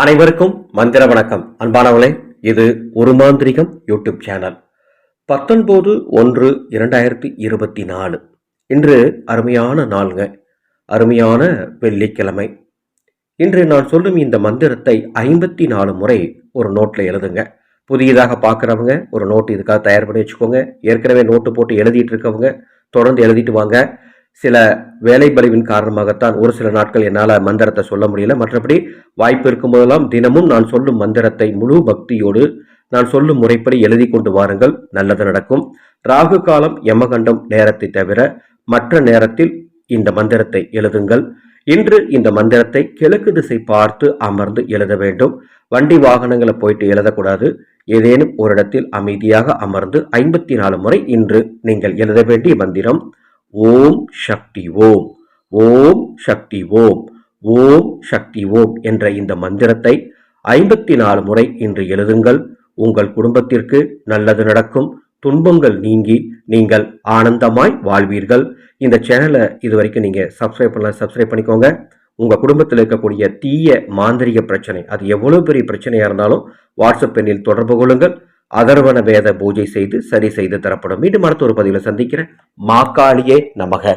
அனைவருக்கும் மந்திர வணக்கம். அன்பானவளே இது ஒரு மாந்திரிகம் யூடியூப் சேனல். பத்தொன்பது ஒன்று இரண்டாயிரத்தி இருபத்தி நாலு. இன்று அருமையான நாளுங்க. அருமையான வெள்ளிக்கிழமை. இன்று நான் சொல்லும் இந்த மந்திரத்தை ஐம்பத்தி நாலு முறை ஒரு நோட்டில் எழுதுங்க. புதியதாக பார்க்குறவங்க ஒரு நோட் இதுக்காக தயார் பண்ணி வச்சுக்கோங்க. ஏற்கனவே நோட்டு போட்டு எழுதிட்டு இருக்கவங்க தொடர்ந்து எழுதிட்டு வாங்க. சில வேலை பலிவின் காரணமாகத்தான் ஒரு சில நாட்கள் என்னால் மந்திரத்தை சொல்ல முடியல. மற்றபடி வாய்ப்பு இருக்கும்போதெல்லாம் தினமும் நான் சொல்லும் மந்திரத்தை முழு பக்தியோடு நான் சொல்லும் முறைப்படி எழுதி கொண்டு வாருங்கள். நல்லது நடக்கும். ராகு காலம் யமகண்டம் நேரத்தை தவிர மற்ற நேரத்தில் இந்த மந்திரத்தை எழுதுங்கள். இன்று இந்த மந்திரத்தை கிழக்கு திசை பார்த்து அமர்ந்து எழுத வேண்டும். வண்டி வாகனங்களை போயிட்டு எழுதக்கூடாது. ஏதேனும் ஒரு இடத்தில் அமைதியாக அமர்ந்து ஐம்பத்தி நாலு முறை இன்று நீங்கள் எழுத வேண்டிய மந்திரம் ஓம் சக்தி ஓம் ஓம் சக்தி ஓம் ஓம் சக்தி ஓம் என்ற இந்த மந்திரத்தை ஐம்பத்தி நாலு முறை இன்று எழுதுங்கள். உங்கள் குடும்பத்திற்கு நல்லது நடக்கும். துன்பங்கள் நீங்கி நீங்கள் ஆனந்தமாய் வாழ்வீர்கள். இந்த சேனலை இது வரைக்கும் நீங்கள் சப்ஸ்கிரைப் பண்ணலாம் சப்ஸ்கிரைப் பண்ணிக்கோங்க. உங்கள் குடும்பத்தில் இருக்கக்கூடிய தீய மாந்திரிக பிரச்சனை அது எவ்வளோ பெரிய பிரச்சனையாக இருந்தாலும் வாட்ஸ்அப் எண்ணில் தொடர்பு கொள்ளுங்கள். அதர்வன வேத பூஜை செய்து சரி செய்து தரப்படும். மீண்டும் அடுத்த ஒரு பதிவில் சந்திக்கிறேன். மாக்காளியே நமக.